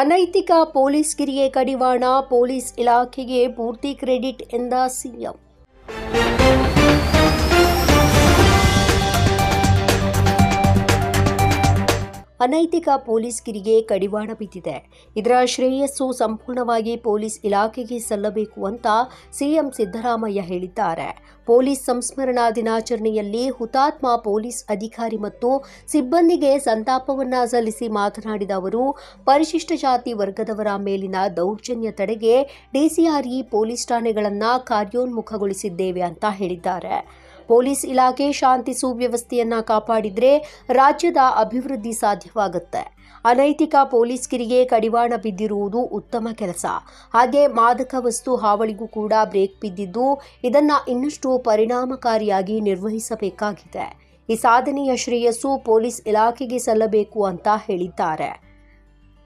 ಅನೈತಿಕ ಪೊಲೀಸ್ ಕಿರಿಯ ಕಡಿವಾಣ ಪೊಲೀಸ್ ಇಲಾಖೆಗೆ ಪೂರ್ತಿ ಕ್ರೆಡಿಟ್ ಎಂದ ಸಿಎಂ. ಅನೈತಿಕ ಪೊಲೀಸ್ ಕಿರಿಗೆ ಕಡಿವಾಣ ಬಿದ್ದಿದೆ. ಇದರ ಶ್ರೇಯಸ್ಸು ಸಂಪೂರ್ಣವಾಗಿ ಪೊಲೀಸ್ ಇಲಾಖೆಗೆ ಸಲ್ಲಬೇಕು ಅಂತ ಸಿಎಂ ಸಿದ್ದರಾಮಯ್ಯ ಹೇಳಿದ್ದಾರೆ. ಪೊಲೀಸ್ ಸಂಸ್ಮರಣಾ ದಿನಾಚರಣೆಯಲ್ಲಿ ಹುತಾತ್ಮ ಪೊಲೀಸ್ ಅಧಿಕಾರಿ ಮತ್ತು ಸಿಬ್ಬಂದಿಗೆ ಸಂತಾಪವನ್ನ ಸಲ್ಲಿಸಿ ಮಾತನಾಡಿದ ಅವರು, ಪರಿಶಿಷ್ಟ ಜಾತಿ ವರ್ಗದವರ ಮೇಲಿನ ದೌರ್ಜನ್ಯ ತಡೆಗೆ ಡಿಸಿಆರ್ಇ ಪೊಲೀಸ್ ಠಾಣೆಗಳನ್ನು ಕಾರ್ಯೋನ್ಮುಖಗೊಳಿಸಿದ್ದೇವೆ ಅಂತ ಹೇಳಿದ್ದಾರೆ. ಪೊಲೀಸ್ ಇಲಾಖೆ ಶಾಂತಿ ಸುವ್ಯವಸ್ಥೆಯನ್ನ ಕಾಪಾಡಿದ್ರೆ ರಾಜ್ಯದ ಅಭಿವೃದ್ಧಿ ಸಾಧ್ಯವಾಗುತ್ತೆ. ಅನೈತಿಕ ಪೊಲೀಸ್ಗಿರಿಗೆ ಕಡಿವಾಣ ಬಿದ್ದಿರುವುದು ಉತ್ತಮ ಕೆಲಸ. ಹಾಗೆ ಮಾದಕ ವಸ್ತು ಹಾವಳಿಗೂ ಕೂಡ ಬ್ರೇಕ್ ಬಿದ್ದಿದ್ದು ಇದನ್ನ ಇನ್ನಷ್ಟು ಪರಿಣಾಮಕಾರಿಯಾಗಿ ನಿರ್ವಹಿಸಬೇಕಾಗಿದೆ. ಈ ಸಾಧನೆಯ ಶ್ರೇಯಸ್ಸು ಪೊಲೀಸ್ ಇಲಾಖೆಗೆ ಸಲ್ಲಬೇಕು ಅಂತ ಹೇಳಿದ್ದಾರೆ.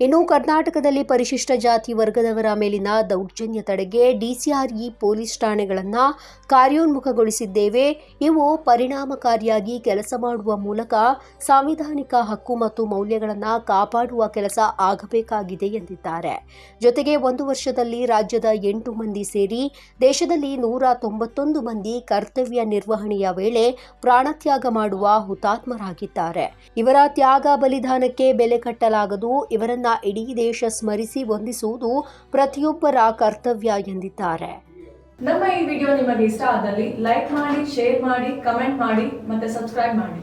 ಇನ್ನು ಕರ್ನಾಟಕದಲ್ಲಿ ಪರಿಶಿಷ್ಟ ಜಾತಿ ವರ್ಗದವರ ಮೇಲಿನ ದೌರ್ಜನ್ಯ ತಡೆಗೆ ಡಿಸಿಆರ್ಇ ಪೊಲೀಸ್ ಠಾಣೆಗಳನ್ನು ಕಾರ್ಯೋನ್ಮುಖಗೊಳಿಸಿದ್ದೇವೆ. ಇವು ಪರಿಣಾಮಕಾರಿಯಾಗಿ ಕೆಲಸ ಮಾಡುವ ಮೂಲಕ ಸಾಂವಿಧಾನಿಕ ಹಕ್ಕು ಮತ್ತು ಮೌಲ್ಯಗಳನ್ನು ಕಾಪಾಡುವ ಕೆಲಸ ಆಗಬೇಕಾಗಿದೆ ಎಂದಿದ್ದಾರೆ. ಜೊತೆಗೆ ಒಂದು ವರ್ಷದಲ್ಲಿ ರಾಜ್ಯದ ಎಂಟು ಮಂದಿ ಸೇರಿ ದೇಶದಲ್ಲಿ ನೂರ ತೊಂಬತ್ತೊಂದು ಮಂದಿ ಕರ್ತವ್ಯ ನಿರ್ವಹಣೆಯ ವೇಳೆ ಪ್ರಾಣತ್ಯಾಗ ಮಾಡುವ ಹುತಾತ್ಮರಾಗಿದ್ದಾರೆ. ಇವರ ತ್ಯಾಗ ಬಲಿದಾನಕ್ಕೆ ಬೆಲೆ ಕಟ್ಟಲಾಗದು, ಇವರನ್ನ ಇಡೀ ದೇಶ ಸ್ಮರಿಸಿ ವಂದಿಸುವುದು ಪ್ರತಿಯೊಬ್ಬರ ಕರ್ತವ್ಯ ಎಂದಿದ್ದಾರೆ. ನಮ್ಮ ಈ ವಿಡಿಯೋ ನಿಮಗೆ ಇಷ್ಟ ಆದಲ್ಲಿ ಲೈಕ್ ಮಾಡಿ, ಶೇರ್ ಮಾಡಿ, ಕಮೆಂಟ್ ಮಾಡಿ ಮತ್ತೆ ಸಬ್ಸ್ಕ್ರೈಬ್ ಮಾಡಿ.